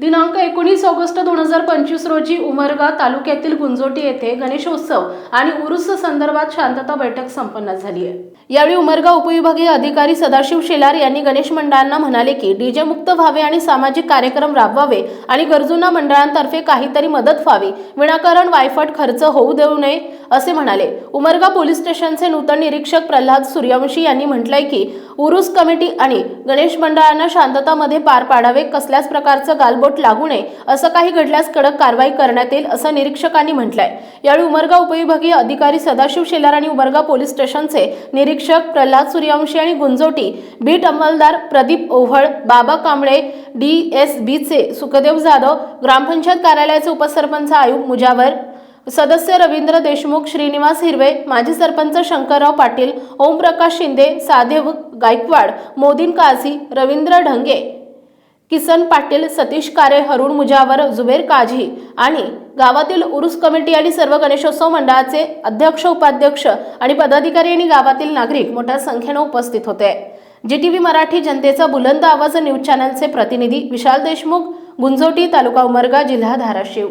दिनांक एकोणीस ऑगस्ट दोन हजार पंचवीस रोजी उमरगा तालुक्यातील गुंजोटी येथे गणेशोत्सव आणि उरुस संदर्भात शांतता बैठक संपन्न झाली आहे. यावेळी उमरगा उपविभागीय अधिकारी सदाशिव शेलार यांनी गणेश मंडळांना म्हणाले की डीजे मुक्त व्हावे आणि सामाजिक कार्यक्रम राबवावे आणि गरजूंना मंडळांतर्फे काहीतरी मदत व्हावी. विनाकारण वायफट खर्च होऊ देऊ नये. असे म्हणाले. उमरगा पोलीस स्टेशनचे नूतन निरीक्षक प्रल्हाद सूर्यवंशी यांनी म्हटलंय की उरुस कमिटी आणि गणेश मंडळांना शांततामध्ये पार पाडावे कसल्याच प्रकारचं गालबोट लागू नये असं काही घडल्यास कडक कारवाई करण्यात येईल असं निरीक्षकांनी म्हटलंय. यावेळी उमरगा उपविभागीय अधिकारी सदाशिव शेलार आणि उमरगा पोलीस स्टेशनचे निरीक्षक प्रल्हाद सूर्यवंशी आणि गुंजोटी बीट अंमलदार प्रदीप ओव्हळ बाबा कांबळे डी एस बीचे सुखदेव जाधव ग्रामपंचायत कार्यालयाचे उपसरपंच आयुब मुजावर सदस्य रवींद्र देशमुख श्रीनिवास हिरवे माजी सरपंच शंकरराव पाटील ओमप्रकाश शिंदे साधेव गायकवाड मोदीन काझी रवींद्र ढंगे किसन पाटील सतीश कारे हरुण मुजावर जुबेर काझी आणि गावातील उरुस कमिटी आणि सर्व गणेशोत्सव मंडळाचे अध्यक्ष उपाध्यक्ष आणि पदाधिकारी आणि गावातील नागरिक मोठ्या संख्येनं उपस्थित होते. जी टी व्ही मराठी जनतेचा बुलंद आवाज न्यूज चॅनलचे प्रतिनिधी विशाल देशमुख गुंजोटी तालुका उमरगा जिल्हा धाराशिव.